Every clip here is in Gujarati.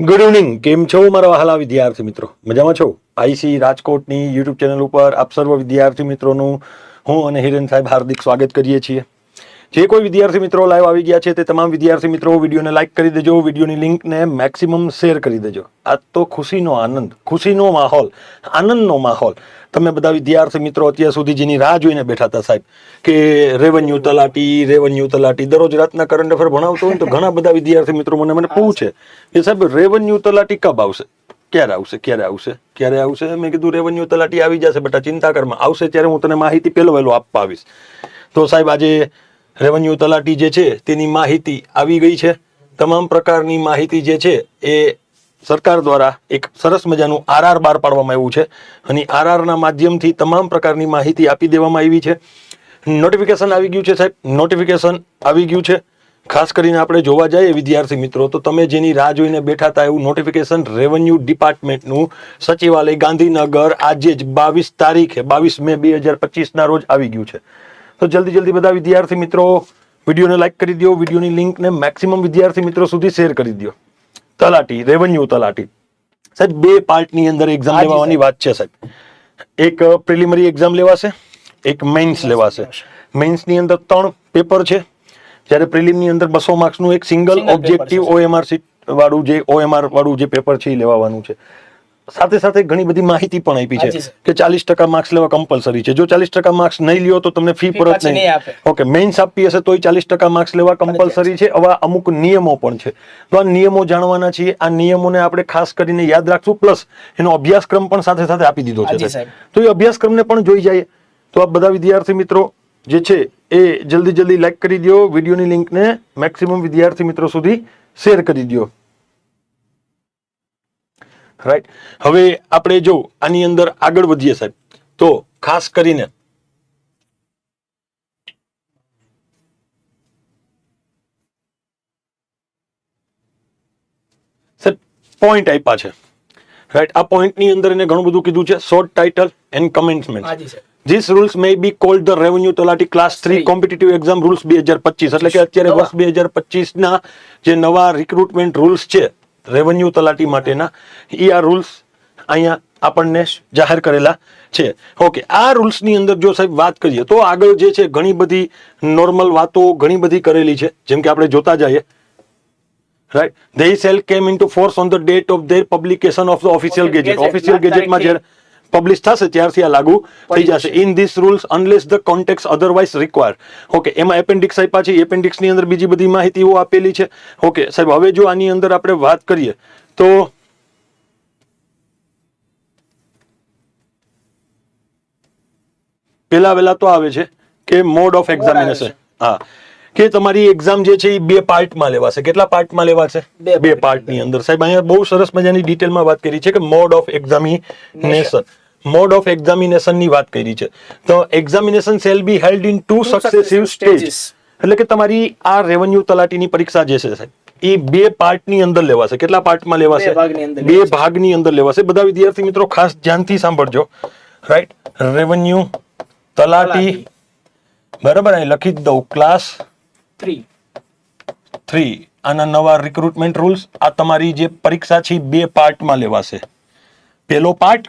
ગુડ ઇવનિંગ કેમ છો મારા વહાલા વિદ્યાર્થી મિત્રો? મજામાં છો? આઈસી રાજકોટની યુટ્યુબ ચેનલ ઉપર આપ સર્વ વિદ્યાર્થી મિત્રોનું હું અને હિરેન સાહેબ હાર્દિક સ્વાગત કરીએ છીએ. જે કોઈ વિદ્યાર્થી મિત્રો લાઈવ આવી ગયા છે તે તમામ વિદ્યાર્થી મિત્રો વિડીયોને લાઈક કરી દેજો વિડીયોની લિંકને મેક્સિમમ શેર કરી દેજો. આ તો ખુશીનો આનંદ ખુશીનો માહોલ આનંદનો માહોલ. તમે બધા વિદ્યાર્થી મિત્રો અત્યાર સુધી જેની રાહ જોઈને બેઠા હતા સાહેબ કે રેવન્યુ તલાટી રેવન્યુ તલાટી દરરોજ રાતના કરંટ અફેર ભણાવતો હોય તો ઘણા બધા વિદ્યાર્થી મિત્રો મને મને પૂછે કે સાહેબ રેવન્યુ તલાટી કબ આવશે? ક્યારે આવશે? ક્યારે આવશે? ક્યારે આવશે? મેં કીધું રેવન્યુ તલાટી આવી જશે બેટા ચિંતા કરમાં આવશે ત્યારે હું તને માહિતી પહેલો વહેલો આપવા આવીશ. તો સાહેબ આજે રેવન્યુ તલાટી જે છે, તેની માહિતી આવી ગઈ છે. તમામ પ્રકારની માહિતી જે છે, એ સરકાર દ્વારા એક સરસ મજાનું આરઆર બહાર પાડવામાં આવ્યું છે. અને આરઆરના માધ્યમથી તમામ પ્રકારની માહિતી આપી દેવામાં આવી છે. નોટિફિકેશન આવી ગયું છે, સાહેબ. નોટિફિકેશન આવી ગયું છે. ખાસ કરીને આપણે જોવા જઈએ વિદ્યાર્થી મિત્રો, તો તમે જેની રાહ જોઈને બેઠા હતા એવું નોટિફિકેશન રેવન્યુ ડિપાર્ટમેન્ટનું સચિવાલય ગાંધીનગર આજે જ બાવીસ તારીખે, બાવીસ મે બે હજાર પચીસના રોજ આવી ગયું છે. તો જલ્દી જલ્દી બધા વિદ્યાર્થી મિત્રો વિડીયોને લાઈક કરી દો વિડીયોની લિંકને મેક્સિમમ વિદ્યાર્થી મિત્રો સુધી શેર કરી દો તલાટી રેવન્યુ તલાટી. સાહેબ બે પાર્ટની અંદર એક્ઝામ લેવાની વાત છે સાહેબ. એક પ્રિલિમરી એક્ઝામ લેવાશે એક મેઇન્સ લેવાશે. મેન્સની અંદર ત્રણ પેપર છે. જ્યારે પ્રિલિમની અંદર બસો માર્ક્સનું એક સિંગલ ઓબ્જેક્ટિવ. ઓએમઆર સીટ વાળું જે ઓએમઆર વાળું જે પેપર છે એ લેવાનું છે. સાથે સાથે ઘણી બધી માહિતી પણ આપી છે કે ચાલીસ ટકા માર્ક્સ લેવા કમ્પલસરી છે. જો ચાલીસ ટકા માર્ક્સ નહીં લ્યો તો તમને ફી પરત નહીં. ઓકે મેઇન્સ આપી હશે તોય ચાલીસ ટકા માર્ક્સ લેવા કમ્પલસરી છે. આવા અમુક નિયમો પણ છે. તો આ નિયમો જાણવાના છીએ. આ નિયમોને આપણે ખાસ કરીને યાદ રાખશું. પ્લસ એનો અભ્યાસક્રમ પણ સાથે સાથે આપી દીધો છે. તો એ અભ્યાસક્રમને પણ જોઈ જાય. તો આ બધા વિદ્યાર્થી મિત્રો જે છે એ જલ્દી જલ્દી લાઈક કરી દો વિડીયોની લિંકને મેક્સિમમ વિદ્યાર્થી મિત્રો સુધી શેર કરી દો રાઈટ હવે આપણે જો આની અંદર આગળ વધીએ સાહેબ તો ખાસ કરીને સાહેબ પોઈન્ટ આપ્યા છે. રાઈટ આ પોઈન્ટની અંદર એને ઘણું બધું કીધું છે. Short title and commencement this rules may be called the revenue Talati class three competitive exam rules બે હજાર પચીસ. એટલે કે અત્યારે. વર્ષ બે હજાર પચીસના જે નવા રિક્રુટમેન્ટ રૂલ્સ છે રેવન્યુ તલાટી માટેના એ આ રૂલ્સ અહીંયા આપણને જાહેર કરેલા છે ઓકે આ રૂલ્સની અંદર જો સાહેબ વાત કરીએ તો આગળ જે છે ઘણી બધી નોર્મલ વાતો ઘણી બધી કરેલી છે જેમ કે આપણે જોતા જઈએ right they shall came into force on the date of their publication of the official Okay, gazette gazette. official ના gazette માં તારીખે. જ્યારે પબ્લિશ થશે ત્યારથી આ લાગુ થઈ જશે. In this rules unless the context otherwise require okay એમાં એપેન્ડિક્સ આપ્યા છે એપેન્ડિક્સની અંદર બીજી બધી માહિતીઓ આપેલી છે. ઓકે સાહેબ હવે જો આની અંદર આપણે વાત કરીએ તો પેલા વેલા તો આવે છે કે મોડ ઓફ એક્ઝામિનેશન હા. કે તમારી એક્ઝામ જે છે એ બે પાર્ટમાં લેવાશે. કેટલા પાર્ટમાં લેવાશે? બે બે પાર્ટની અંદર. સાહેબ અહીંયા બહુ સરસ મજાની ડિટેલમાં વાત કરી છે કે mode of examination mode of એક્ઝામિનેશનની વાત કરી છે. તો examination shall be held in two successive stage એટલે કે તમારી આ રેવન્યુ તલાટીની પરીક્ષા જે છે સાહેબ એ બે પાર્ટની અંદર લેવાશે. કેટલા પાર્ટમાં લેવાશે બે ભાગની અંદર લેવાશે. ભાગની અંદર લેવાશે. બધા વિદ્યાર્થી મિત્રો ખાસ ધ્યાનથી સાંભળજો. રાઈટ રેવન્યુ તલાટી. બરાબર અહીં લખી જ દઉં. ક્લાસ થ્રી આના નવા રિક્રુટમેન્ટ રૂલ્સ આ તમારી જે પરીક્ષા છે બે પાર્ટમાં લેવાશે. પહેલો પાર્ટ,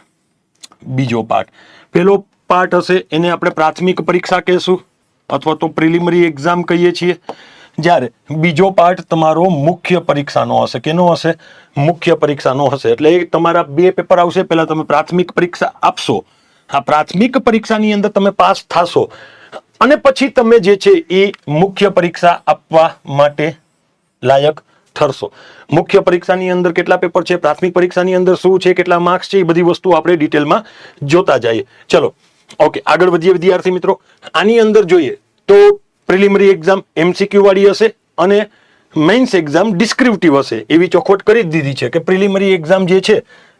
બીજો પાર્ટ. પહેલો પાર્ટ હશે એને આપણે પ્રાથમિક પરીક્ષા કહેશું, અથવા તો પ્રિલિમરી એક્ઝામ કહીએ છીએ. જ્યારે બીજો પાર્ટ તમારો મુખ્ય પરીક્ષાનો હશે. કેનો હશે? મુખ્ય પરીક્ષાનો હશે. એટલે એ તમારા બે પેપર આવશે. પહેલાં તમે પ્રાથમિક પરીક્ષા આપશો. આ પ્રાથમિક પરીક્ષાની અંદર તમે પાસ થશો. અને પછી તમે જે છે એ મુખ્ય પરીક્ષા આપવા માટે લાયક ઠરશો. મુખ્ય પરીક્ષાની અંદર કેટલા પેપર છે, પ્રાથમિક પરીક્ષાની અંદર શું છે, કેટલા માર્ક્સ છે એ બધી વસ્તુ આપણે ડિટેલમાં જોતા જઈએ. ચલો, ઓકે, આગળ વધીએ વિદ્યાર્થી મિત્રો. આની અંદર જોઈએ તો પ્રિલિમરી એક્ઝામ એમસીક્યુ વાળી હશે અને મેઇન્સ એક્ઝામ ડિસ્ક્રિપ્ટિવ હશે. એવી ચોખવટ કરી જ દીધી છે કે પ્રિલિમરી એક્ઝામ જે છે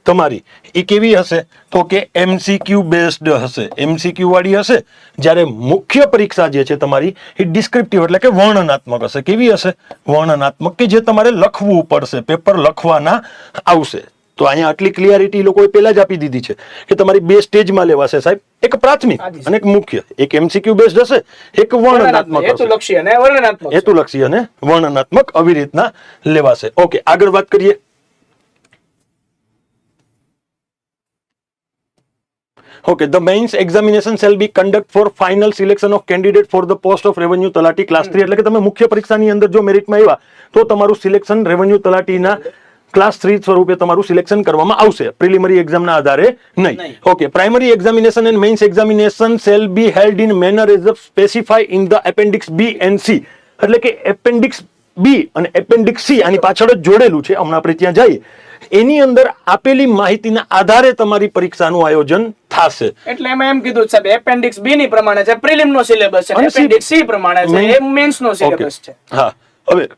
તમારી. એ કેવી હશે? તો કે એમસીક્યુ બેસ્ડ હશે. એમસીક્યુ વાળી હશે જ્યારે મુખ્ય પરીક્ષા જે છે તમારી એ ડિસ્ક્રિપ્ટિવ એટલે કે વર્ણનાત્મક હશે. કેવી હશે? વર્ણનાત્મક કે જે તમારે લખવું પડશે પેપર લખવાના આવશે. તો અહીંયા આટલી ક્લિયરિટી લોકોએ પહેલા જ આપી દીધી છે કે તમારી બે સ્ટેજમાં લેવાશે સાહેબ. એક પ્રાથમિક અને એક મુખ્ય. એક એમસીક્યુ બેસ્ડ હશે એક વર્ણનાત્મક હેતુલક્ષી અને વર્ણનાત્મક હેતુલક્ષી અને વર્ણનાત્મક આવી રીતના લેવાશે. ઓકે આગળ વાત કરીએ. Okay the mains examination shall be conduct for final selection of candidate for the post of revenue Talati class three એટલે કે તમે મુખ્ય પરીક્ષાની અંદર જો મેરિટમાં આવ્યા તો તમારું સિલેક્શન રેવન્યુ તલાટીના ક્લાસ થ્રી સ્વરૂપે તમારું સિલેક્શન કરવામાં આવશે. પ્રિલિમરી એક્ઝામના આધારે નહીં. નહીં. Okay primary examination and mains examination shall be held in manner as specify in the appendix B and C એટલે કે એપેન્ડિક્સ બી અને એપેન્ડિક્સ સી આની પાછળ જ જોડેલું છે. હમણાં આપણે ત્યાં જઈએ. એની અંદર આપેલી માહિતીના આધારે તમારી પરીક્ષાનું આયોજન થશે એટલે એમાં એમ કીધું સાહેબ એપેન્ડિક્સ બી ની પ્રમાણે છે પ્રિલિમ નો સિલેબસ છે એપેન્ડિક્સ સી પ્રમાણે છે એ મેન્સ નો સિલેબસ છે હા હવે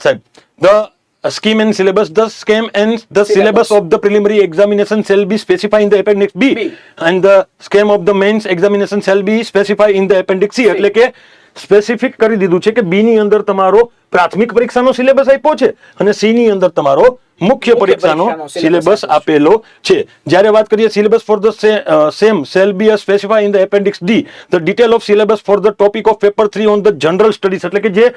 સાહેબ the scheme and syllabus the scheme and the syllabus of the preliminary examination shall be specified in the appendix B B. and the scheme of the mains examination shall be specified in the appendix C એટલે કે સ્પેસિફિક કરી દીધું છે કે બી ની અંદર તમારો પ્રાથમિક પરીક્ષાનો સિલેબસ આપ્યો છે અને સી ની અંદર તમારો મુખ્ય પરીક્ષાનો સિલેબસ આપેલો છે. જ્યારે વાત કરીએ syllabus for the same shall be specify in the appendix D the detail of syllabus for the topic of paper three on the general studies એટલે કે જે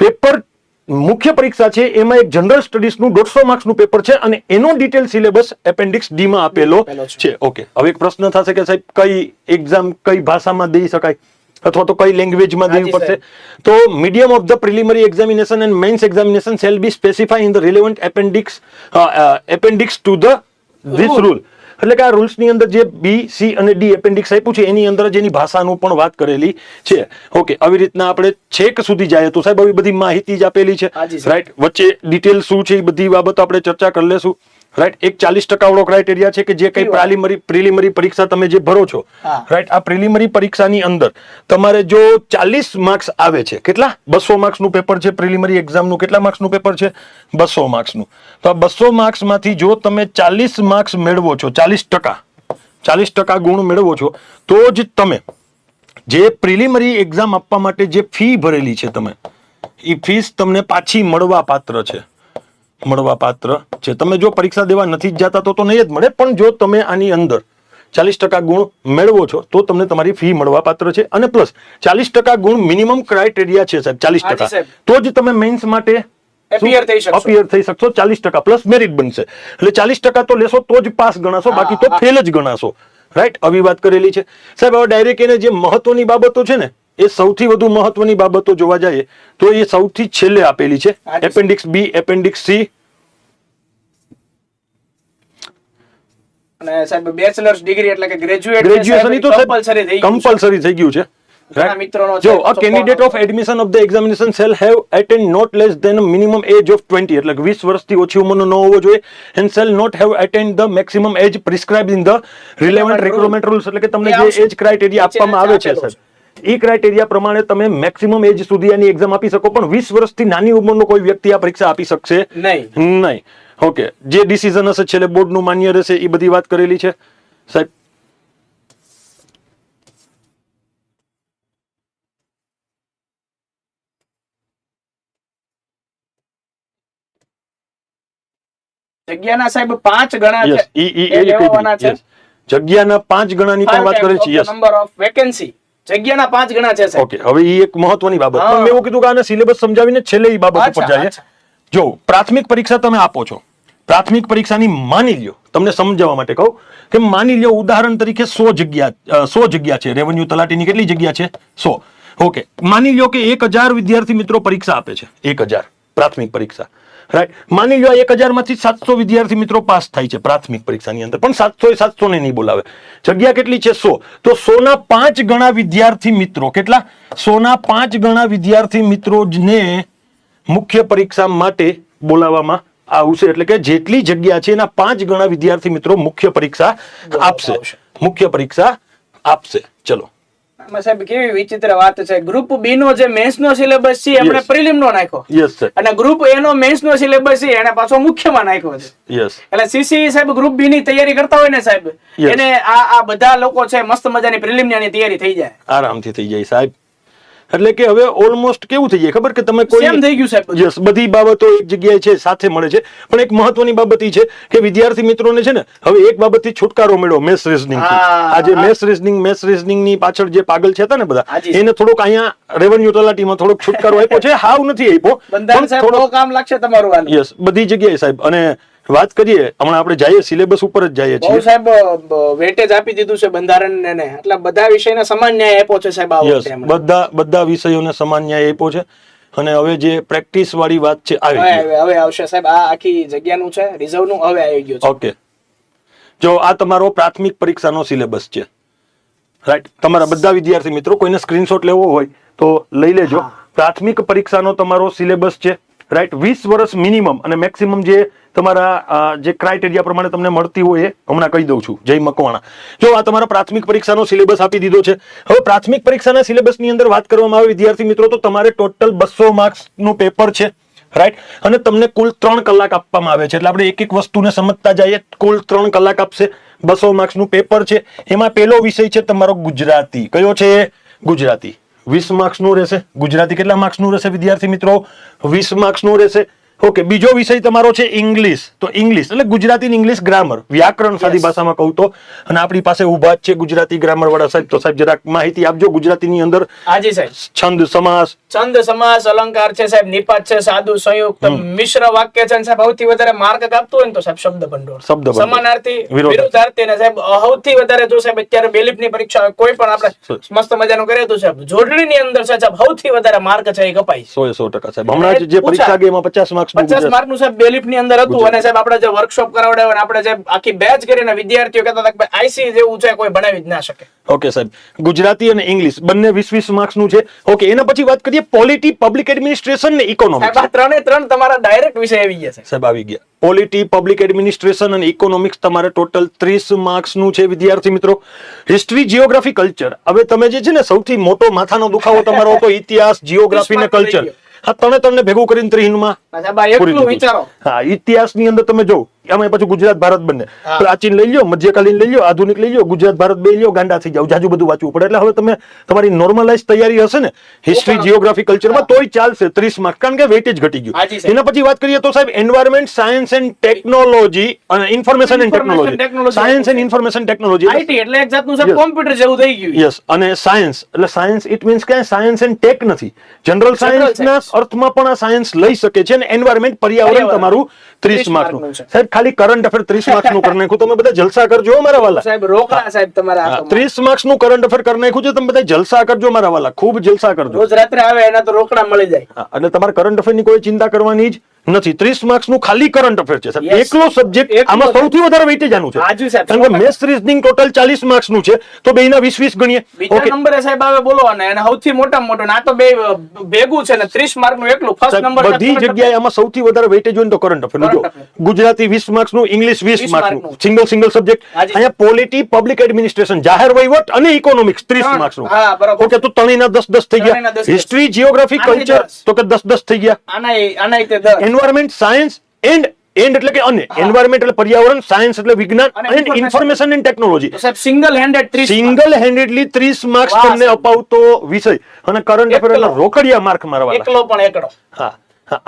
પેપર મુખ્ય પરીક્ષા છે એમાં એક જનરલ સ્ટડીઝનું દોઢસો માર્ક્સનું પેપર છે અને એનો ડિટેલ સિલેબસ એપેન્ડિક્સ ડી માં આપેલો. છે. ઓકે હવે એક પ્રશ્ન થશે કે સાહેબ કઈ એક્ઝામ કઈ ભાષામાં દઈ શકાય? અથવા તો કઈ લેંગ્વેજમાં દેવી પડશે? તો medium of the preliminary examination and mains examination shall be specify in the relevant appendix appendix to the this rule એટલે કે આ રૂલ્સની અંદર જે બી સી અને ડી એપેન્ડિક્સ આપ્યું છે એની અંદર જ એની ભાષાનું પણ વાત કરેલી છે. ઓકે આવી રીતના આપણે છેક સુધી જાય તો સાહેબ આવી બધી માહિતી જ આપેલી છે. રાઈટ વચ્ચે ડિટેલ શું છે એ બધી બાબતો આપણે ચર્ચા કરી લેશું. રાઈટ એક ચાલીસ ટકાવાળો ક્રાઇટેરિયા છે કે જે કઈ પ્રાલિમરી પ્રિલિમરી પરીક્ષા તમે જે ભરો છો. રાઈટ આ પ્રિલિમરી પરીક્ષાની અંદર તમારે જો ચાલીસ માર્ક્સ આવે છે કેટલા? બસો માર્ક્સનું પેપર છે પ્રિલિમરી એક્ઝામનું કેટલા માર્ક્સનું પેપર છે? બસો માર્ક્સનું તો આ બસો માર્ક્સમાંથી જો તમે ચાલીસ માર્ક્સ મેળવો છો ચાલીસ ટકા ચાલીસ ટકા ગુણ મેળવો છો તો જ તમે જે પ્રિલિમરી એક્ઝામ આપવા માટે જે ફી ભરેલી છે તમે એ ફીસ તમને પાછી મળવા પાત્ર છે. મળવા પાત્ર છે. તમે જો પરીક્ષા દેવા નથી જ જતા તો તો નહીં જ મળે પણ જો તમે આની અંદર ચાલીસ ટકા ગુણ મેળવો છો તો તમને તમારી ફી મળવા પાત્ર છે. અને પ્લસ ચાલીસ ટકા ગુણ મિનિમમ ક્રાઇટેરિયા છે સાહેબ ચાલીસ ટકા. તો જ તમે મેન્સ માટે શકશો. અપિયર થઈ શકશો ચાલીસ ટકા પ્લસ મેરિટ બનશે. એટલે ચાલીસ ટકા તો લેશો તો જ પાસ ગણાશો બાકી તો ફેલ જ ગણાશો. રાઈટ? આવી વાત કરેલી છે. સાહેબ હવે ડાયરેક્ટ એને જે મહત્વની બાબતો છે ને એ સૌથી વધુ મહત્વની બાબતો જોવા જઈએ તો એ સૌથી છેલ્લે આપેલી છે. એપેન્ડિક્સ બી એપેન્ડિક્સ સી અને સાહેબ બેચલર્સ ડિગ્રી એટલે કે ગ્રેજ્યુએટ ગ્રેજ્યુએશન તો કમ્પલસરી થઈ. કમ્પલસરી થઈ ગયું છે. જો a candidate of admission of the examination shall have attend not less than minimum age of 20 એટલે કે 20 વર્ષથી ઓછી ઉંમરનો ન હોવો જોઈએ and shall not have attend the maximum age prescribe in the relevant recruitment rules એટલે કે તમને જે એજ ક્રાઇટેરિયા આપવામાં આવે છે સર એ ક્રાઇટેરિયા પ્રમાણે તમે મેક્સિમમ એજ સુધી આની એક્ઝામ આપી શકો પણ વીસ વર્ષથી નાની ઉંમરનો કોઈ વ્યક્તિ આ પરીક્ષા આપી શકશે નહીં. નહીં. ઓકે જે ડિસિઝન હશે છેલ્લે બોર્ડનું માન્ય રહેશે એ બધી વાત કરેલી છે. સાહેબ. જગ્યાના સાહેબ પાંચ ગણા છે. એ લેવાના જગ્યાના પાંચ ગણાની પણ વાત કરે છે. યસ નંબર ઓફ વેકેન્સી જગ્યાના પાંચ ગણા છે ઓકે હવે એ એક મહત્વની બાબત. પણ મેં એવું કીધું કે આને સિલેબસ સમજાવીને છેલ્લે એ બાબત ઉપર જઈએ. જો પ્રાથમિક પરીક્ષા તમે આપો છો. પ્રાથમિક પરીક્ષાની માની લ્યો. તમને સમજાવવા માટે કહું કે માની લ્યો ઉદાહરણ તરીકે સો જગ્યા સો જગ્યા છે. રેવન્યુ તલાટીની કેટલી જગ્યા છે? સો. ઓકે માની લ્યો કે એક હજાર વિદ્યાર્થી મિત્રો પરીક્ષા આપે છે. એક હજાર પ્રાથમિક પરીક્ષા. રાઈટ માની લો એક હજારમાંથી સાતસો વિદ્યાર્થી મિત્રો પાસ થાય છે પ્રાથમિક પરીક્ષાની અંદર. પણ સાતસો એ સાતસો ને નહીં બોલાવે. જગ્યા કેટલી છે સો? તો સોના પાંચ ગણા વિદ્યાર્થી મિત્રો કેટલા? સોના પાંચ ગણા વિદ્યાર્થી મિત્રો ને મુખ્ય પરીક્ષા માટે બોલાવવામાં આવશે. એટલે કે જેટલી જગ્યા છે એના પાંચ ગણા વિદ્યાર્થી મિત્રો મુખ્ય પરીક્ષા આપશે. મુખ્ય પરીક્ષા આપશે. ચલો. સાહેબ કેવી વિચિત્ર વાત છે. ગ્રુપ બી નો જે મેન્સ નો સિલેબસ છે એમણે પ્રિલિમ નો નાખ્યો. યસ સર અને ગ્રુપ એ નો મેન્સ નો સિલેબસ છે એને પાછો મુખ્યમાં નાખ્યો છે. યસ એટલે સીસી સાહેબ ગ્રુપ બી ની તૈયારી કરતા હોય ને સાહેબ એને આ આ બધા લોકો છે મસ્ત મજાની પ્રિલિમની તૈયારી થઈ જાય. આરામથી થઈ જાય સાહેબ. એટલે કે હવે ઓલમોસ્ટ કેવું થઈ જાય? ખબર કે તમે કોઈ સેમ થઈ ગયું સાહેબ યસ બધી બાબતો એક જગ્યાએ છે સાથે મળે છે. પણ એક મહત્વની બાબત ઈ છે કે વિદ્યાર્થી મિત્રોને છે ને હવે એક બાબતથી છુટકારો મળ્યો મેસ રીઝનિંગ આજે આ જે મેસ રીઝનિંગ મેસ રીઝનિંગની પાછળ જે પાગલ છે ને બધા એને થોડોક અહીંયા રેવન્યુ તલાટીમાં થોડોક છુટકારો આપ્યો છે. હાવ નથી આપ્યો. સાહેબ કામ લાગશે તમારું યસ બધી જગ્યાએ સાહેબ. અને વાત કરીએ હમણાં આપણે જઈએ સિલેબસ ઉપર જ જઈએ છીએ. સાહેબ વેટેજ આપી દીધું છે બંધારણ ને એટલે બધા વિષયને સમાન ન્યાય આપ્યો છે સાહેબ આ. બધા બધા વિષયોને સમાન ન્યાય આપ્યો છે. અને હવે જે પ્રેક્ટિસ વાળી વાત છે આવી હવે આવશે સાહેબ. આ આખી જગ્યાનું છે રિઝર્વનું હવે આવી ગયું છે. ઓકે જો આ તમારો પ્રાથમિક પરીક્ષાનો સિલેબસ છે. રાઈટ તમારા બધા વિદ્યાર્થી મિત્રો કોઈને સ્ક્રીનશોટ લેવો હોય તો લઈ લેજો. પ્રાથમિક પરીક્ષાનો તમારો સિલેબસ છે. રાઈટ વીસ વર્ષ મિનિમમ અને મેક્સિમમ જે તમારા જે ક્રાઇટેરિયા પ્રમાણે તમને મળતી હોય એ હમણાં કહી દઉં છું. જય મકવાણા. જો આ તમારા પ્રાથમિક પરીક્ષાનો સિલેબસ આપી દીધો છે, હવે પ્રાથમિક પરીક્ષાના સિલેબસની અંદર વાત કરવામાં આવે, વિદ્યાર્થી મિત્રો, તો તમારે ટોટલ બસો માર્ક્સનું પેપર છે. રાઈટ અને તમને કુલ ત્રણ કલાક આપવામાં આવે છે. એટલે આપણે એક એક વસ્તુને સમજતા જઈએ, કુલ ત્રણ કલાક આપશે, બસો માર્ક્સનું પેપર છે. એમાં પહેલો વિષય છે તમારો ગુજરાતી. કયો છે ગુજરાતી. વીસ માર્ક્સનું રહેશે. ગુજરાતી કેટલા માર્ક્સનું રહેશે વિદ્યાર્થી મિત્રો? વીસ માર્ક્સનું રહેશે. ઓકે બીજો વિષય તમારો છે ઇંગ્લિશ. તો ઇંગ્લિશ એટલે ગુજરાતી ઇંગ્લિશ ગ્રામર વ્યાકરણ સાદી ભાષામાં કહું તો. અને આપણી પાસે ઊભા છે ગુજરાતી ગ્રામર વાળા સાહેબ. તો સાહેબ જરાક માહિતી આપજો ગુજરાતીની અંદર. હાજી સાહેબ. છંદ સમાસ. છંદ સમાસ અલંકાર છે સાહેબ નિપાત છે સાદુ સંયુક્ત મિશ્ર વાક્ય છે સાહેબ સૌથી વધારે માર્ક કાપતું હોય ને તો સાહેબ શબ્દ ભંડોળ. શબ્દ સમાનાર્થી વિરુદ્ધાર્થી ને સાહેબ સૌથી વધારે જો સાહેબ અત્યારે બેલિપની પરીક્ષા કોઈ પણ આપણે મસ્ત મજાનું કરીએ તો સાહેબ જોડણીની અંદર સાહેબ સૌથી વધારે માર્ક છે એ કપાય સો એ સો ટકા સાહેબ. હમણાં જે પરીક્ષા ગઈ એમાં પચાસ માર્ક્સ પચાસ માર્કનું સાહેબ બેલીફની અંદર હતું અને સાહેબ આપણે જે વર્કશોપ કરાવડાવ્યો અને આપણે જે આખી બેચ કરીને વિદ્યાર્થીઓ કહેતા હતા કે આઈસી જેવું છે કોઈ ભણાવી જ ના શકે. ઓકે સાહેબ. ગુજરાતી અને ઇંગ્લિશ બંને વીસ વીસ માર્ક્સનું છે. ઓકે એના પછી વાત કરીએ પોલિટી પબ્લિક એડમિનિસ્ટ્રેશન ને ઇકોનોમિક્સ આ ત્રણે ત્રણ તમારા ડાયરેક્ટ વિષય આવી ગયા છે. સાહેબ આવી ગયા. પોલિટી પબ્લિક એડમિનિસ્ટ્રેશન અને ઇકોનોમિક્સ તમારે ટોટલ ત્રીસ માર્ક્સનું છે વિદ્યાર્થી મિત્રો. હિસ્ટ્રી જીઓગ્રાફી કલ્ચર હવે તમે જે છે ને સૌથી મોટો માથાનો દુખાવો તમારો હતો ઇતિહાસ જીઓગ્રાફી ને કલ્ચર હા ત્રણે ત્રણે ભેગું કરીને આ વિચારો. હા ઇતિહાસની અંદર તમે જો આમાં પછી ગુજરાત ભારત બંને. પ્રાચીન લઈ લ્યો મધ્યકાલીન લઈ લ્યો આધુનિક લઈ લ્યો ગુજરાત ભારત બે લ્યો ગાંડા થઈ જાવ જાજુ બધું વાંચવું પડે. એટલે હવે તમે તમારી નોર્મલાઇઝ તૈયારી હશે ને હિસ્ટ્રી જિયોગ્રાફી કલ્ચરમાં તોય ચાલશે ત્રીસ માર્ક કારણ કે વેટેજ ઘટી ગયું. એના પછી વાત કરીએ તો સાહેબ એન્વાયરમેન્ટ સાયન્સ એન્ડ ટેકનોલોજી અને information and technology science and information technology એટલે એક જાતનું સાહેબ કોમ્પ્યુટર જેવું થઈ ગયું. યસ અને સાયન્સ એટલે સાયન્સ ઇટ મીન્સ કે સાયન્સ એન્ડ ટેક નથી. જનરલ સાયન્સના અર્થમાં પણ આ સાયન્સ લઈ શકે છે અને એન્વાયરમેન્ટ પર્યાવરણ. તમારું 30 30 માર્કનું. માર્કનું સાહેબ ખાલી કરંટ અફેર ત્રીસ માર્ક્સનું કરી નાખ્યું. તમે બધા જલસા કરજો મારા વાલા. સાહેબ રોકડા સાહેબ તમારા ત્રીસ માર્ક્સનું કરંટ અફેર કરી નાખ્યું છે તમે બધા જલસા કરજો મારા વાલા. ખૂબ જલસા કરજો. રોજ રાત્રે આવે એના તો રોકડા મળી જાય. અને તમારે કરંટ અફેરની કોઈ ચિંતા કરવાની જ નથી ત્રીસ માર્ક્સનું ખાલી કરંટ અફેર છે. સાહેબ એકલો સબ્જેક્ટ આમાં સૌથી વધારે વેઇટેજ આનું છે. કારણ કે મેથ્સ રીઝનિંગ ટોટલ ચાલીસ માર્ક્સનું છે તો બે ના વીસ વીસ ગણીએ. બીજા નંબરે સાહેબ આવે બોલો અને સૌથી મોટા મોટો ને આ તો બે ભેગું છે ને 30 માર્કનું એકલું ફર્સ્ટ નંબર બધી જગ્યાએ આમાં સૌથી વધારે વેઇટેજ હોય તો કરંટ અફેર જો ગુજરાતી વીસ માર્ક્સનું ઇંગ્લિશ 20 20 માર્ક્સનું સિંગલ સિંગલ સબ્જેક્ટ અહીંયા પોલિટી પબ્લિક એડમિનિસ્ટ્રેશન જાહેર વહીવટ અને ઇકોનોમિક્સ 30 ત્રણ. માર્ક્સનું ઓકે તો ત્રણેયના 10 10 થઈ ગયા. 10 10. હિસ્ટ્રી જીઓગ્રાફી કલ્ચર તો કે દસ દસ થઈ ગયા. આના આના દસ. એન્વાયરમેન્ટ સાયન્સ એન્ડ એન્ડ એટલે કે અને એન્વાયરમેન્ટ એટલે પર્યાવરણ સાયન્સ એટલે વિજ્ઞાન અને અને ઇન્ફોર્મેશન એન્ડ ટેકનોલોજી સાહેબ single handed 30 single handedly 30 marks તમને અપાવતો વિષય. અને કરંટ અફેર એટલે રોકડિયા માર્ક મારવાના. એકલો પણ એકડો હા.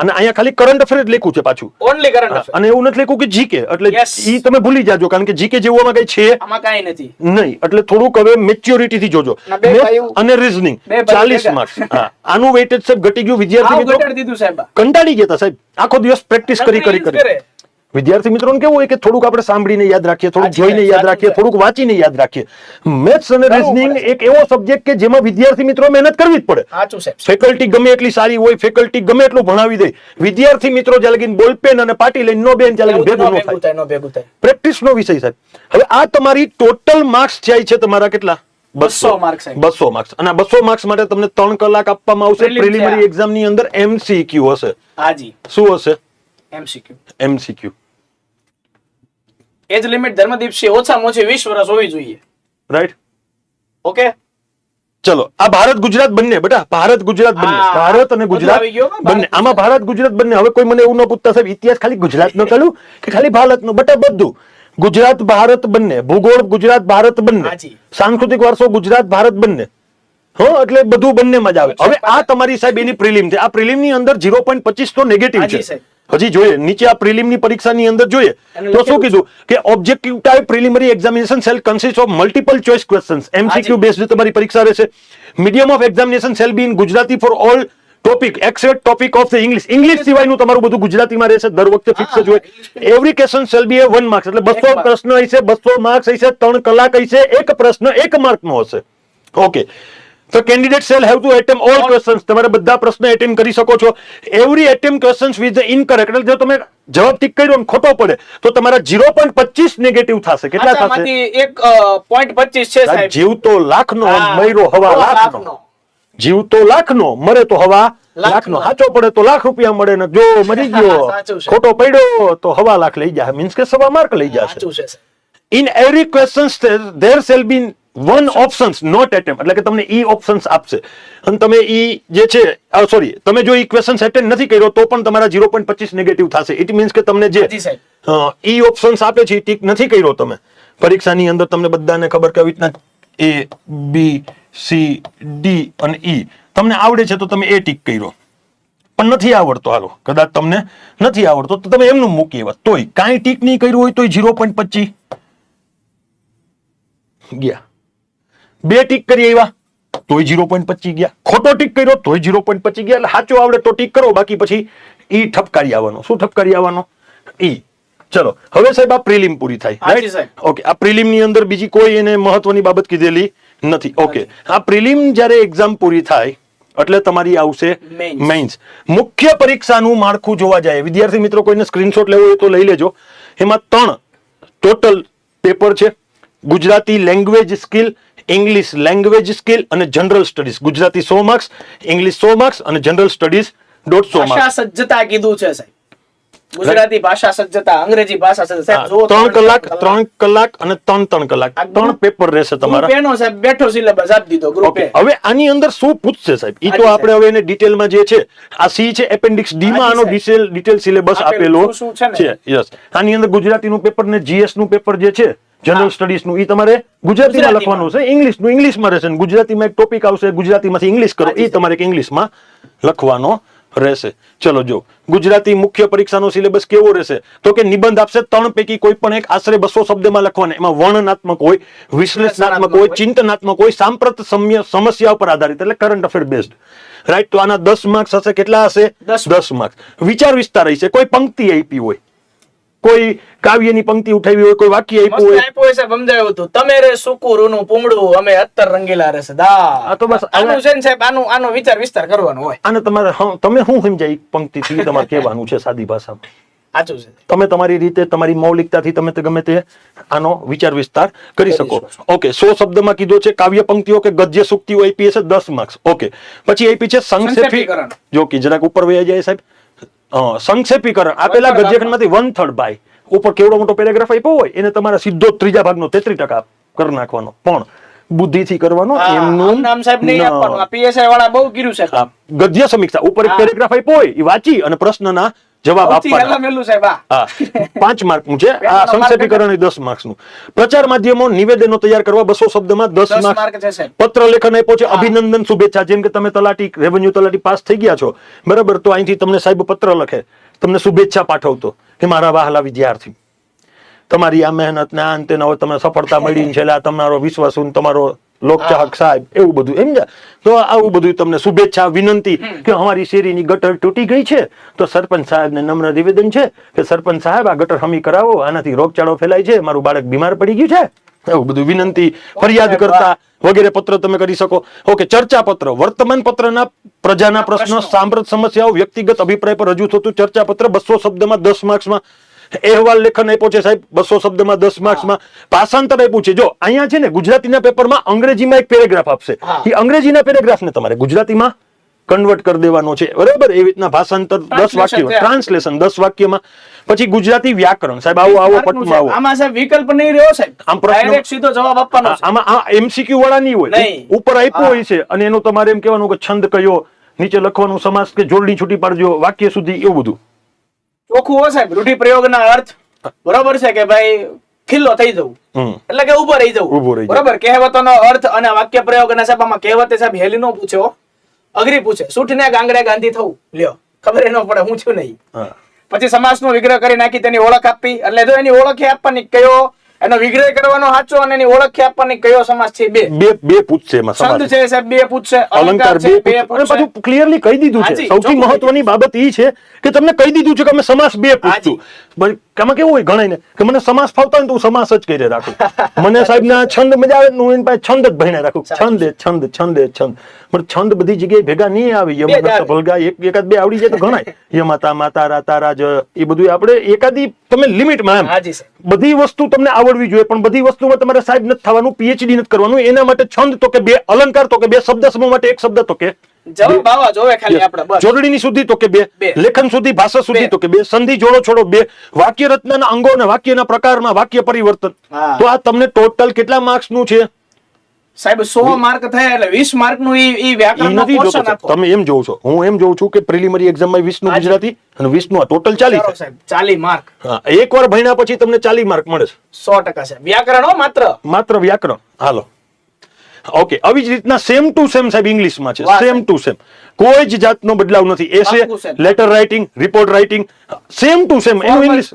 અને અહીંયા ખાલી કરંટ અફેર જ લખ્યું છે પાછું. ઓનલી કરંટ અફેર અને એવું નથી લખ્યું કે જીકે એટલે ઈ તમે ભૂલી જાજો કારણ કે જીકે જેવામાં કઈ છે આમાં કાંઈ નથી. નહીં એટલે થોડુંક હવે મેચ્યોરિટી થી જોજો. અને રીઝનિંગ બે ભાઈઓ ચાલીસ ભેગા. માર્ક્સ આનું વેટેજ સાહેબ ઘટી ગયું વિદ્યાર્થી મિત્રો કંટાળી ગયા સાહેબ. આખો દિવસ પ્રેક્ટિસ કરી કરી. કરે. વિદ્યાર્થી મિત્રોને કેવું હોય કે થોડુંક આપણે સાંભળીને યાદ રાખીએ થોડુંક જોઈને યાદ રાખીએ થોડુંક વાંચીને યાદ રાખીએ. મેથ્સ અને રીઝનિંગ એક એવો સબ્જેક્ટ કે જેમાં વિદ્યાર્થી મિત્રો મહેનત કરવી જ પડે. ફેકલ્ટી ગમે એટલી સારી હોય ફેકલ્ટી ગમે એટલું ભણાવી દે વિદ્યાર્થી મિત્રો જ્યાં લગીને બોલપેન અને પાટી લઈને નો બેન ત્યાં ભેગું ન થાય ભેગું થાય. ન ભેગું થાય. પ્રેક્ટિસ નો વિષય સાહેબ. હવે આ તમારી ટોટલ માર્ક્સ જાય છે તમારા કેટલા? 200 marks બસો માર્ક્સ અને બસો માર્ક્સ માટે તમને ત્રણ કલાક આપવામાં આવશે. પ્રિલિમરી પ્રિલિમિનરી એક્ઝામની અંદર એમસીક્યુ હશે. હાજી. શું હશે? MCQ MCQ age limit Dharmdeepsinh ઓછામાં ઓછી વીસ વર્ષ હોવી જોઈએ. રાઈટ ઓકે ચલો આ ભારત ગુજરાત બંને બેટા ભારત ગુજરાત બંને ભારત અને ગુજરાત બંને. આમાં ભારત ગુજરાત બંને. હવે કોઈ મને એવું ન પૂછતા સાહેબ ઇતિહાસ ખાલી ગુજરાત નો કરું કે ખાલી ભારત નો બેટા બધું. ગુજરાત ભારત બંને. ભૂગોળ ગુજરાત ભારત બંને. સાંસ્કૃતિક વારસો ગુજરાત ભારત બંને. હો એટલે બધું બંનેમાં જ આવે. હવે આ તમારી સાહેબ એની પ્રિલિમ છે. આ પ્રિલિમની અંદર 0.25 તો નેગેટિવ છે. હજી જોઈએ. નીચે આ પ્રિલિમની પરીક્ષાની અંદર જોઈએ તો શું કીધું? કે objective type preliminary examination shall consist of multiple choice questions MCQ. Based તમારી પરીક્ષા રહેશે. Medium of examination shall be in Gujarati for all topic except topic of the English English સિવાયનું તમારું બધું ગુજરાતીમાં રહેશે. દર વખતે ફિક્સ જ હોય. Every question shall be a one marks એટલે બસો પ્રશ્ન હશે બસો માર્ક્સ હશે ત્રણ કલાક હશે એક પ્રશ્ન એક માર્કનો હશે. ઓકે તો candidate shall have to attempt all questions તમારે બધા પ્રશ્નો એટેમ્પ કરી શકો છો. Every attempt questions with the incorrect એટલે જો તમે જવાબ ટીક કર્યો ને ખોટો પડે તો તમારા ઝીરો પોઈન્ટ પચીસ નેગેટિવ થશે. કેટલા થશે? એક પોઈન્ટ પચીસ છે સાહેબ. જીવ તો લાખનો મયરો હવા લાખનો. જીવ તો લાખનો મરે તો હવા લાખનો. સાચો પડે તો લાખ રૂપિયા મળે ને જો મરી ગયો ખોટો પડ્યો તો હવા લાખ લઈ જાય મીન્સ કે સવા માર્ક લઈ જશે. In every question there shall be one options not attempt એટલે કે તમને ઈ ઓપ્શન્સ આપશે. અને તમે ઈ જે છે સોરી તમે જો ઈ ક્વેશ્ચન એટેન્ડ નથી કર્યો તો પણ તમારા ઝીરો પોઈન્ટ પચીસ નેગેટિવ થશે. ઇટ મીન્સ કે તમને જે ઈ ઓપ્શન્સ આપે છે ટીક નથી કર્યો તમે. પરીક્ષાની અંદર તમને બધાને ખબર કે આવી રીતના એ બી સી ડી અને ઈ તમને આવડે છે તો તમે એ ટીક કર્યો. પણ નથી આવડતો હાલો. કદાચ તમને નથી આવડતો તો તમે એમનું મૂકી એવા. તોય કાંઈ ટીક નહીં કર્યું હોય તોય ઝીરો પોઈન્ટ પચીસ. ગયા. બે ટીક કરી આવ્યા તોય ઝીરો પોઈન્ટ પચી ગયા. ખોટો ટીક કર્યો તોય ઝીરો પોઈન્ટ પચી ગયા. એટલે સાચો આવડે તો ટીક કરો બાકી પછી ઈ ઠપકારી આવવાનો. શું ઠપકારી આવવાનો? ઈ. ચલો હવે સાહેબ આ પ્રિલિમ પૂરી થાય. ઓકે આ પ્રિલિમની અંદર બીજી કોઈ એને મહત્વની બાબત કીધેલી નથી. ઓકે આ પ્રિલિમ જ્યારે એક્ઝામ પૂરી થાય એટલે તમારી આવશે. મેઇન્સ મુખ્ય પરીક્ષાનું માળખું જોવા જાય. વિદ્યાર્થી મિત્રો કોઈને સ્ક્રીનશોટ લેવો હોય તો લઈ લેજો. એમાં ત્રણ ટોટલ પેપર છે. Gujarati language skill English language skill અને જનરલ સ્ટડીઝ ગુજરાતી સો માર્ક્સ ઇંગ્લિશ સો માર્ક્સ અને જનરલ સ્ટડીઝ દોઢસો માર્ક્સ સજ્જતા કીધું છે સાહેબ. ગુજરાતી ભાષા સજ્જતા અંગ્રેજી ભાષા સજ્જતા. ત્રણ કલાક ત્રણ કલાક અને ત્રણ ત્રણ કલાક. ત્રણ પેપર રહેશે તમારા. એનો સાહેબ બેઠો સિલેબસ આપી દીધો ગ્રુપે હવે આની અંદર શું પૂછશે સાહેબ? ઈ તો આપણે હવે એને ડિટેલમાં જે છે આ સી છે એપેન્ડિક્સ ડી માં આનો ડિટેલ ડિટેલ સિલેબસ આપેલો છે યસ આની અંદર ગુજરાતીનું પેપર ને જીએસનું પેપર જે છે જનરલ સ્ટડીઝનું ઈ તમારે ગુજરાતીમાં. લખવાનું છે ઇંગ્લિશનું ઇંગ્લિશમાં રહેશે ને ગુજરાતીમાં એક ટોપિક આવશે ગુજરાતીમાંથી ઇંગ્લિશ કરો ઈ તમારે ઇંગ્લિશમાં લખવાનો રહેશે. ચલો જો ગુજરાતી મુખ્ય પરીક્ષાનો સિલેબસ કેવો રહેશે? તો કે નિબંધ આપશે ત્રણ પૈકી કોઈ પણ એક આશરે બસો શબ્દમાં લખવાના. એમાં વર્ણનાત્મક હોય વિશ્લેષણાત્મક હોય ચિંતનાત્મક હોય સાંપ્રત સમ્ય સમસ્યા ઉપર આધારિત એટલે કરંટ અફેર બેઝડ રાઈટ તો આના દસ માર્ક્સ હશે કેટલા હશે? દસ દસ માર્ક્સ વિચાર વિસ્તાર હશે કોઈ પંક્તિ આપી હોય કોઈ કાવ્યની પંક્તિ ઉઠાવી હોય કોઈ વાક્ય આપ્યું હોય. આપ્યું હોય સાહેબ સમજાયું હતું. તમે રે સુકુરુનું પૂમડું અમે અત્તર રંગીલા રે સદા આ તો બસ આનું છે ને સાહેબ આનું આનો વિચાર વિસ્તાર કરવાનો હોય. અને તમારે તમે શું સમજાય પંક્તિથી? તમારે કહેવાનું છે સાદી ભાષામાં. સાચું છે. તમે તમારી રીતે તમારી મૌલિકતાથી તમે ગમે તે આનો વિચાર વિસ્તાર કરી શકો. ઓકે સો શબ્દમાં કીધો છે કાવ્ય પંક્તિઓ કે ગદ્ય સુક્તિઓ આપી છે દસ માર્ક્સ ઓકે. પછી આપી છે સંક્ષેપીકરણ. જો કે જરાક ઉપર વયા જાય સાહેબ. સંક્ષેપીકરણ. આપેલા ગદ્યખંડમાંથી વન થર્ડ ભાઈ. ઉપર કેવડો મોટો પેરેગ્રાફ આપ્યો હોય એને તમારા સીધો ત્રીજા ભાગનો તેત્રી ટકા કરી નાખવાનો. પણ બુદ્ધિથી કરવાનો એમનું નામ સાહેબ નહીં. આપવાનું. આ પીએસઆઈ વાળા બહુ કીધું છે. ગદ્ય સમીક્ષા. ઉપર એક. પેરેગ્રાફ આપ્યો હોય એ વાંચી અને પ્રશ્નના જવાબ આપવાના. પાંચ માર્કનું છે. આ સંક્ષેપીકરણ દસ માર્ક્સનું પ્રચાર માધ્યમો નિવેદનો તૈયાર કરવા બસો શબ્દમાં દસ માર્ક માર્ક પત્ર લેખન આપ્યો છે. અભિનંદન શુભેચ્છા. જેમ કે તમે તલાટી રેવન્યુ તલાટી પાસ થઈ ગયા છો. બરાબર? તો અહીંથી તમને સાહેબ પત્ર લખે. તમને શુભેચ્છા પાઠવતો કે મારા વહાલા વિદ્યાર્થી. તમારી આ મહેનત ના અંતે હવે તમે સફળતા મળી છે તમારો વિશ્વાસ તમારો લોકચાહક સાહેબ એવું બધું સમજ્યા તો આવું બધું તમને શુભેચ્છા વિનંતી કે અમારી શેરીની ગટર તૂટી ગઈ છે. તો સરપંચ સાહેબને નમ્ર નિવેદન છે કે સરપંચ સાહેબ આ ગટર હમી કરાવો આનાથી રોગચાળો ફેલાય છે મારું બાળક બીમાર પડી ગયું છે. એવું બધું વિનંતી ફરિયાદ કરતા વગેરે પત્ર તમે કરી શકો. ઓકે ચર્ચા પત્ર વર્તમાન પત્રના પ્રજાના પ્રશ્નો. પ્રશ્નો. સાંપ્રત સમસ્યાઓ વ્યક્તિગત અભિપ્રાય પર રજૂ થતું ચર્ચા પત્ર બસો શબ્દમાં દસ માર્ક્સમાં અહેવાલ લેખન આપ્યો છે સાહેબ બસો શબ્દમાં દસ માર્ક્સમાં. ભાષાંતર આપ્યું છે જો અહીંયા છે ને ગુજરાતીના પેપરમાં અંગ્રેજીમાં એક પેરેગ્રાફ આપશે. એ અંગ્રેજીના પેરેગ્રાફને તમારે ગુજરાતીમાં કન્વર્ટ કરી દેવાનો છે. બરાબર? એવી રીતના ભાષાંતર દસ વાક્ય. ટ્રાન્સલેશન દસ વાક્યમાં. પછી ગુજરાતી વ્યાકરણ સાહેબ આવો આવો પટમાં આવો. આમાં સાહેબ વિકલ્પ નહીં રહ્યો સાહેબ. આમ પ્રશ્ન સીધો જવાબ આપવાનો આમાં આ એમસીક્યુ વાળા નહીં હોય. ઉપર આપ્યો હોય છે અને એનું તમારે એમ કહેવાનું કે છંદ કયો નીચે લખવાનું સમાસ કે જોડણી છૂટી પાડજો વાક્ય સુધી એવું બધું. ચોખ્ખું હોય સાહેબ રૂઢિપ્રયોગના અર્થ બરોબર છે કે ભાઈ ખિલ્લો થઈ જવું. એટલે કે ઊભો રહી જવું. રહી બરોબર કહેવતોનો અર્થ અને વાક્ય પ્રયોગ ના સાહેબ આમાં કહેવતે સાહેબ હેલી નો પૂછ્યો અઘરી પૂછે. સૂઠને ગાંગડે ગાંધી થવું. લ્યો ખબર ન પડે હું છું નહીં. પછી પછી સમાસનો વિગ્રહ કરી નાખી તેની ઓળખ આપી. એટલે જો એની ઓળખ આપવાની કયો એનો વિગ્રહ કરવાનો સાચો અને એની ઓળખ આપવાની કયો સમાસ છે બે. બે બે પૂછશે એમાં છંદ છે સાહેબ બે પૂછશે અલંકાર બે છે બે અને પાછું ક્લિયરલી કહી દીધું છે. સૌથી મહત્વની બાબત એ છે કે તમને કહી દીધું છે કે અમે સમાસ બે પૂછશું. આમાં કેવું હોય ઘણાને કે મને સમાસ ફાવતા હોય તો હું સમાસ જ કરી રાખું. મને સાહેબ ના છંદ મજા આવે હું એની પાસે છંદ જ ભણીને રાખું. છંદ છંદ છંદ છંદ. પણ છંદ બધી જગ્યાએ ભેગા નહીં આવે. યમ. ભલગા એક એકાદ બે આવડી જાય તો ગણાય યમાતા માતા રાતા રાજ એ બધું આપણે એકાદી તમે લિમિટમાં એમ. બધી વસ્તુ તમને આવડવી જોઈએ પણ બધી વસ્તુમાં તમારે સાહેબ નથી થવાનું પીએચડી નથી કરવાનું. એના માટે છંદ તો કે બે અલંકાર તો કે બે શબ્દ સમૂહ માટે એક શબ્દ તો કે જવાબ આવા જોવે ખાલી આપણે બસ. જોડણીની સુધી તો કે બે. બે. લેખન સુધી ભાષા સુધી તો કે બે. સંધિ જોડો છોડો બે. વાક્ય રચનાના અંગો અને વાક્યના પ્રકારમાં વાક્ય પરિવર્તન. તો આ તમને ટોટલ કેટલા માર્ક્સનું છે? સાહેબ સો માર્ક થયા એટલે વીસ માર્કનું વ્યાકરણ તમે એમ જોવ છો. હું એમ જોઉં છું કે પ્રિલિમરી એક્ઝામમાં વીસનું. ગુજરાતી અને વીસનું ટોટલ ચાલીસ. સાહેબ ચાલી માર્ક એક વાર ભણ્યા પછી તમને ચાલી માર્ક મળે છે. સો ટકા છે વ્યાકરણ માત્ર. માત્ર વ્યાકરણ. હાલો. ઓકે આવી જ રીતના સેમ ટુ સેમ સાહેબ ઇંગ્લિશમાં છે. સેમ ટુ સેમ કોઈ જ જાતનો બદલાવ નથી. Essay letter writing report writing same to same એનું English.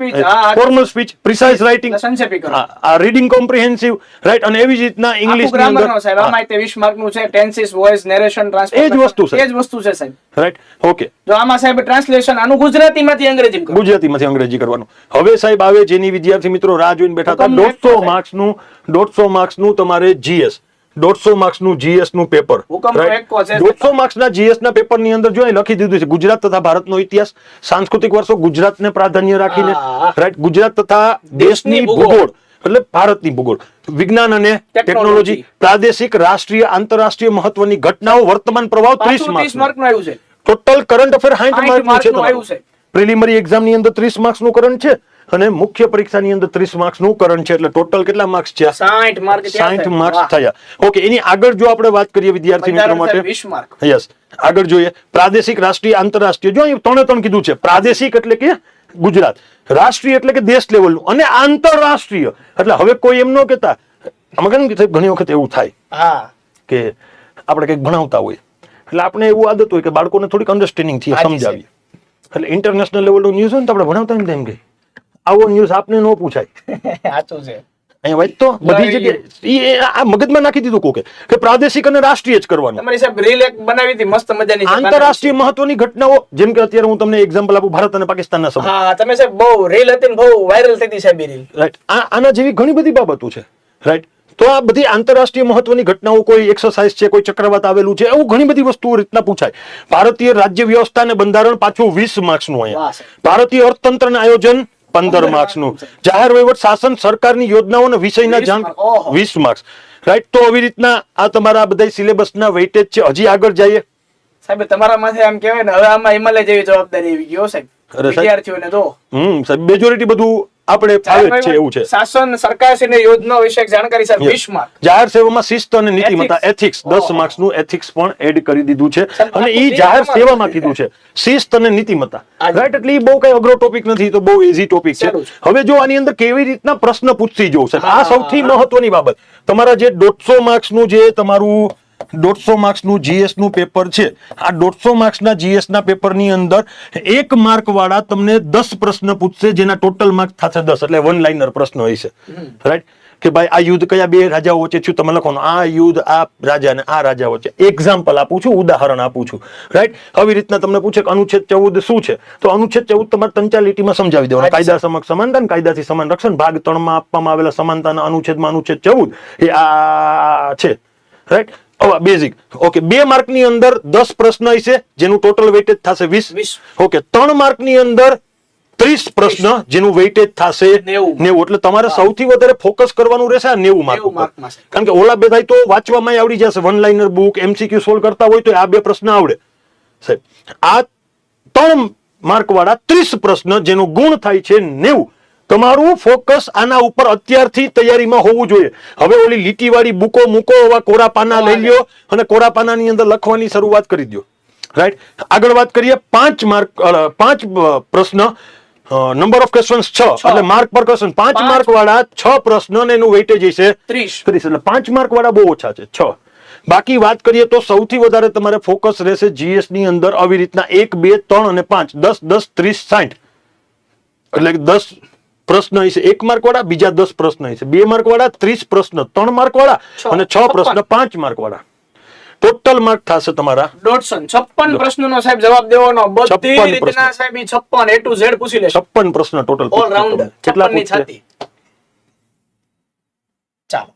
Formal speech precise writing આ રીડિંગ કોમ્પ્રિહેન્સિવ રાઈટ અને એવી જ રીતના ઇંગ્લિશની અંદર સાહેબ આમાં તે વીસ માર્કનું છે ટેન્સિસ વોઇસ નેરેશન એ જ વસ્તુ છે. એ જ વસ્તુ છે સાહેબ. રાઈટ ઓકે જો આમાં સાહેબ ટ્રાન્સલેશન આનું ગુજરાતીમાંથી અંગ્રેજી ગુજરાતીમાંથી અંગ્રેજી કરવાનું. હવે સાહેબ આવે જેની વિદ્યાર્થી મિત્રો રાહ જોઈને બેઠા હતા હુકમ દોઢસો સાહેબ. માર્ક્સનું દોઢસો માર્ક્સનું તમારે જીએસ દોઢસો માર્ક્સનું જીએસનું પેપર. દોઢસો માર્ક્સ ના જીએસ ના પેપરની અંદર જો લખી દીધું છે ગુજરાત તથા ભારતનો ઇતિહાસ સાંસ્કૃતિક વર્ષો ગુજરાતને પ્રાધાન્ય રાખીને રાઈટ ગુજરાત તથા દેશની ભૂગોળ. એટલે ભારતની ભૂગોળ. વિજ્ઞાન અને ટેકનોલોજી. પ્રાદેશિક રાષ્ટ્રીય આંતરરાષ્ટ્રીય મહત્વની ઘટનાઓ વર્તમાન પ્રભાવ ત્રીસ marks mark total current affair 60 60 mark છે. પ્રિલિમરી એક્ઝામની અંદર 30 માર્ક્સનું કરંટ છે. અને મુખ્ય પરીક્ષાની અંદર 30 માર્ક્સનું કરણ છે એટલે ટોટલ કેટલા માર્ક્સ છે સાઠ માર્ક 60 માર્ક્સ થયા. ઓકે એની આગળ જો આપણે વાત કરીએ વિદ્યાર્થી મિત્રો માટે. યસ આગળ જોઈએ. પ્રાદેશિક રાષ્ટ્રીય આંતરરાષ્ટ્રીય. જો અહીં ત્રણે ત્રણ કીધું છે. પ્રાદેશિક એટલે કે ગુજરાત. રાષ્ટ્રીય એટલે કે દેશ લેવલનું. અને આંતરરાષ્ટ્રીય. એટલે હવે કોઈ એમ ન કહેતા. આમાં કેમ ઘણી વખત એવું થાય કે આપણે કંઈક ભણાવતા હોય એટલે આપણે એવું આદત હોય કે બાળકોને થોડીક અન્ડરસ્ટેન્ડિંગથી સમજાવીએ. એટલે ઇન્ટરનેશનલ લેવલનું ન્યૂઝ હોય ને તો આપણે ભણાવતા એમ કે આવો ન્યૂઝ આપને ન પૂછાય. સાચું છે. અહીંયા વાત બધી જગ્યાએ આ મગજમાં નાખી દીધું કોકે? કે પ્રાદેશિક અને રાષ્ટ્રીય જ કરવાનું. તમારી સાહેબ રીલ એક બનાવી હતી મસ્ત મજાની આંતરરાષ્ટ્રીય મહત્વની ઘટનાઓ જેમ કે અત્યારે હું તમને એક્ઝામ્પલ આપું ભારત અને પાકિસ્તાનના સંબંધ હા તમે સાહેબ બહુ રીલ હતી બહુ વાયરલ થઈ હતી સાહેબ રીલ રાઈટ આના જેવી ઘણી બધી બાબતો છે. રાઈટ તો આ બધી આંતરરાષ્ટ્રીય મહત્વની ઘટનાઓ કોઈ એક્સરસાઇઝ છે કોઈ ચક્રવાત આવેલું છે એવું ઘણી બધી વસ્તુઓ રીતના પૂછાય. ભારતીય રાજ્ય વ્યવસ્થા અને બંધારણ પાછું વીસ માર્ક્સનું અહીંયા. ભારતીય અર્થતંત્ર આયોજન પંદર માર્ક્સનું જાહેર વહીવટ શાસન સરકારની યોજનાઓના વિષયના જાણ વીસ માર્ક્સ. રાઈટ તો આવી રીતના આ તમારા બધા સિલેબસના વેઇટેજ છે. હજી આગળ જઈએ. સાહેબ તમારા માથે આમ કહેવાય ને હવે આમાં હિમાલય જેવી જવાબદારી આવી ગયો સાહેબ. વિદ્યાર્થીઓને તો. હમ સાહેબ મેજોરિટી બધું આપણે ફાવે છે એવું છે. શાસન સરકારશ્રીની યોજના વિશે જાણકારી સર 20 માર્ક. જાહેર સેવામાં શિસ્ત અને નીતિમત્તા એથિક્સ દસ ઓહો. માર્ક્સનું એથિક્સ પણ એડ કરી દીધું છે. અને ઈ જાહેર સેવામાં કીધું છે. શિસ્ત અને નીતિમત્તા રાઈટ એટલે ઈ બહુ કઈ અઘરો ટોપિક નથી તો બહુ ઈઝી ટોપિક છે. હવે જો આની અંદર કેવી રીતના પ્રશ્ન પૂછતી જોઉં છે આ સૌથી મહત્વની બાબત. તમારા જે દોઢસો માર્ક્સનું જે તમારું દોઢસો માર્ક્સનું નું પેપર છે. આ દોઢસો માર્ક્સના જીએસના પેપરની પેપરની અંદર એક માર્ક વાળા તમને દસ પ્રશ્ન પૂછશે જેના ટોટલ માર્ક થશે દસ. એટલે વન લાઇનર પ્રશ્ન હોય છે. રાઈટ કે ભાઈ આ યુદ્ધ કયા બે રાજાઓ વચ્ચે થયું? તમે લખવાનું આ યુદ્ધ આ રાજા અને આ રાજા વચ્ચે. એક્ઝામ્પલ આપું છું ઉદાહરણ આપું છું. રાઈટ આવી રીતના તમને પૂછે કે અનુચ્છેદ ચૌદ શું છે? તો અનુચ્છેદ ચૌદ તમારે ત્રણ લીટીમાં સમજાવી દેવાનું. કાયદા સમક્ષ સમાનતા અને કાયદાથી સમાન રક્ષણ. ભાગ ત્રણમાં આપવામાં આવેલા સમાનતાના અનુચ્છેદમાં અનુચ્છેદ ચૌદ એ આ છે. રાઈટ બેઝિક ઓકે બે માર્કની અંદર દસ પ્રશ્ન હશે જેનું ટોટલ વેઇટેજ થશે વીસ. ઓકે ત્રણ માર્કની અંદર ત્રીસ પ્રશ્ન જેનું વેઇટેજ થશે નેવું. એટલે તમારે સૌથી વધારે ફોકસ કરવાનું રહેશે આ નેવું માર્ક કારણ કે ઓલા બે થાય તો વાંચવામાં આવડી જશે. One liner book MCQ solve કરતા હોય તો આ બે પ્રશ્ન આવડે. સાહેબ આ ત્રણ માર્ક વાળા ત્રીસ પ્રશ્ન જેનો ગુણ થાય છે નેવું. તમારું ફોકસ આના ઉપર અત્યારથી તૈયારીમાં હોવું જોઈએ. હવે ઓલી લીટી વાળી બુકો મૂકો એવા કોરા પાના લઈ લ્યો અને કોરા પાનાની અંદર લખવાની શરૂઆત કરી દો રાઈટ આગળ વાત કરીએ પાંચ માર્ક પાંચ પ્રશ્ન. નંબર ઓફ ક્વેશ્ચન્સ છ. એટલે માર્ક પર ક્વેશ્ચન પાંચ પાંચ. માર્ક વાળા છ પ્રશ્ન ને એનું વેઇટેજ હશે ત્રીસ. ત્રીસ. એટલે પાંચ માર્ક વાળા બહુ ઓછા છે. છ. બાકી વાત કરીએ તો સૌથી વધારે તમારે ફોકસ રહેશે જીએસની અંદર આવી રીતના એક બે ત્રણ અને પાંચ. દસ દસ ત્રીસ સાઠ એટલે દસ પ્રશ્ન હશે એક માર્ક વાળા બીજા દસ પ્રશ્ન હશે બે માર્ક વાળા ત્રીસ પ્રશ્ન ત્રણ માર્ક વાળા અને છ પ્રશ્ન પાંચ માર્ક વાળા ટોટલ માર્ક થશે તમારા. દોઢસો છપ્પન પ્રશ્નોનો સાહેબ જવાબ દેવાનો. બધી રીતના સાહેબ છપ્પન એ ટુ ઝેડ પૂછી લે છપ્પન પ્રશ્ન ટોટલ ઓલ રાઉન્ડ કેટલા પૂછશે? ચાલો.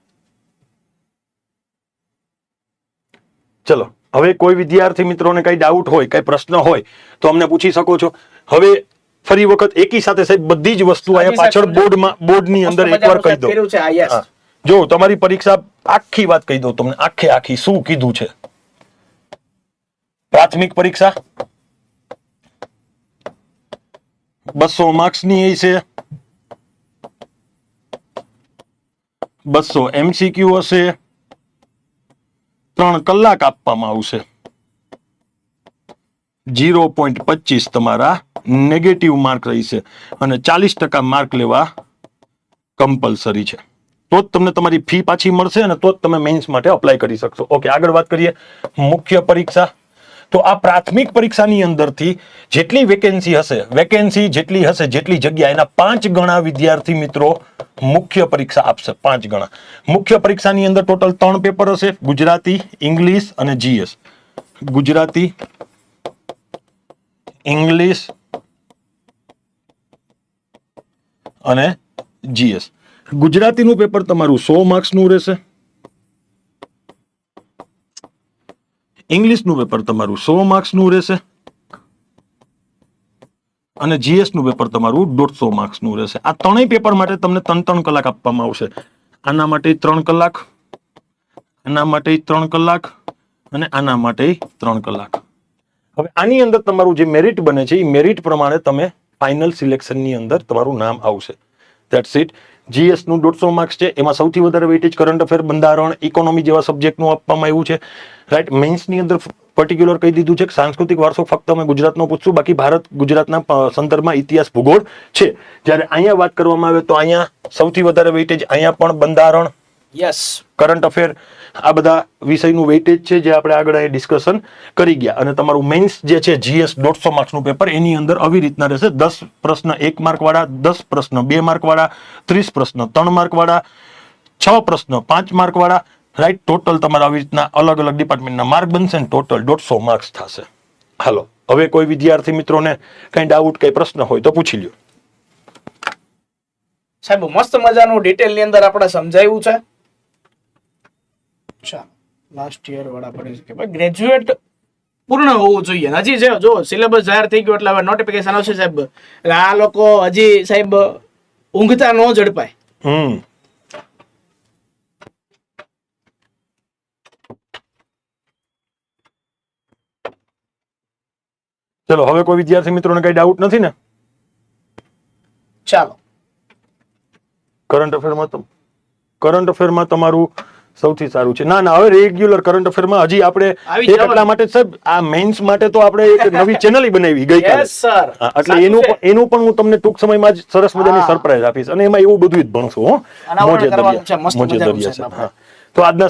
ચલો. હવે કોઈ વિદ્યાર્થી મિત્રોને કઈ ડાઉટ હોય કઈ પ્રશ્ન હોય તો અમને પૂછી શકો છો. હવે ફરી વખત એકી સાથે સાહેબ બધી જ વસ્તુ અહીંયા પાછળ બોર્ડમાં બોર્ડની અંદર એકવાર કહી દો. જો તમારી પરીક્ષા આખી વાત કહી દઉં તમને. આખે આખી શું કીધું છે? પ્રાથમિક પરીક્ષા. બસો માર્ક્સની એ છે. બસો એમસીક્યુ હશે. ત્રણ કલાક આપવામાં આવશે. જીરો પોઈન્ટ પચીસ તમારા નેગેટિવ માર્ક રહેશે અને ચાલીસ ટકા માર્ક લેવા કમ્પલસરી છે. તો જ તમને તમારી ફી પાછી મળશે અને તો જ તમે મેન્સ માટે અપ્લાય કરી શકશો. ઓકે આગળ વાત કરીએ. મુખ્ય પરીક્ષા. તો આ પ્રાથમિક પરીક્ષાની અંદરથી જેટલી વેકેન્સી હશે વેકેન્સી જેટલી હશે, જેટલી જગ્યા, એના પાંચ ગણા વિદ્યાર્થી મિત્રો મુખ્ય પરીક્ષા આપશે. પાંચ ગણા. મુખ્ય પરીક્ષાની અંદર ટોટલ ત્રણ પેપર હશે. ગુજરાતી ઇંગ્લિશ અને જીએસ ગુજરાતી ઇંગ્લિશ અને જીએસ ગુજરાતીનું પેપર તમારું સો માર્ક્સનું રહેશે? ઇંગ્લિશનું પેપર તમારું સો માર્ક્સનું રહેશે. અને જીએસનું પેપર તમારું દોઢસો માર્ક્સનું રહેશે. આ ત્રણેય પેપર માટે તમને ત્રણ ત્રણ કલાક આપવામાં આવશે. આના માટે ત્રણ કલાક આના માટે ત્રણ કલાક અને આના માટે ત્રણ કલાક. હવે આની અંદર તમારું જે મેરિટ બને છે, એ મેરિટ પ્રમાણે તમે ફાઇનલ સિલેક્શનની અંદર તમારું નામ આવશે. દેટ્સ ઇટ જીએસનું દોઢસો માર્ક્સ છે, એમાં સૌથી વધારે વેઇટેજ કરંટ અફેર બંધારણ ઇકોનોમી જેવા સબ્જેક્ટનું આપવામાં આવ્યું છે. રાઈટ મેન્સની અંદર પર્ટિક્યુલર કહી દીધું છે કે સાંસ્કૃતિક વારસો ફક્ત અમે ગુજરાતનો પૂછશું, બાકી ભારત ગુજરાતના સંદર્ભમાં ઇતિહાસ ભૂગોળ છે. જ્યારે અહીંયા વાત કરવામાં આવે તો અહીંયા સૌથી વધારે વેઇટેજ અહીંયા પણ બંધારણ. યસ કરંટ અફેર આ બધા વિષયનું વેઇટેજ છે જે આપણે આગળ અહીં ડિસ્કશન કરી ગયા. અને તમારું મેન્સ જે છે જીએસ દોઢસો માર્ક્સનું પેપર એની અંદર આવી રીતના રહેશે. દસ પ્રશ્ન એક માર્ક વાળા દસ પ્રશ્ન બે માર્ક વાળા ત્રીસ પ્રશ્ન ત્રણ માર્ક વાળા છ પ્રશ્ન પાંચ માર્ક વાળા રાઈટ ટોટલ તમારા આવી રીતના અલગ અલગ ડિપાર્ટમેન્ટના માર્ક બનશે અને ટોટલ દોઢસો માર્ક્સ થશે. હાલો, હવે કોઈ વિદ્યાર્થી મિત્રોને કંઈ ડાઉટ કંઈ પ્રશ્ન હોય તો પૂછી લ્યો. સાહેબ, મસ્ત મજાનું ડિટેલની અંદર આપણે સમજાવ્યું છે. ચાલો લાસ્ટ યર વાળા પડે છે ભાઈ ગ્રેજ્યુએટ પૂર્ણ હોવું જોઈએ. હજી છે જો સિલેબસ જાહેર થઈ ગયો એટલે હવે નોટિફિકેશન આવશે સાહેબ. એટલે આ લોકો હજી સાહેબ ઊંઘતા ન ઝડપાય. હમ. ચલો હવે કોઈ વિદ્યાર્થી મિત્રોને કઈ ડાઉટ નથી ને? ચાલો. કરંટ અફેરમાં તમ કરંટ અફેરમાં તમારું સૌથી સારું છે. ના ના હવે રેગ્યુલર કરંટ અફેરમાં હજી આપણે એક એટલા માટે સાહેબ આ મેન્સ માટે તો આપણે એક નવી ચેનલ બનાવી ગઈકાલે. કાલે સર એટલે એનું પણ- એનું પણ હું તમને ટૂંક સમયમાં જ સરસ મજાની. સરપ્રાઈઝ આપીશ. અને એમાં એવું બધું જ ભણશું હો. મોજે દરિયા. મોજે દરિયા તો આજના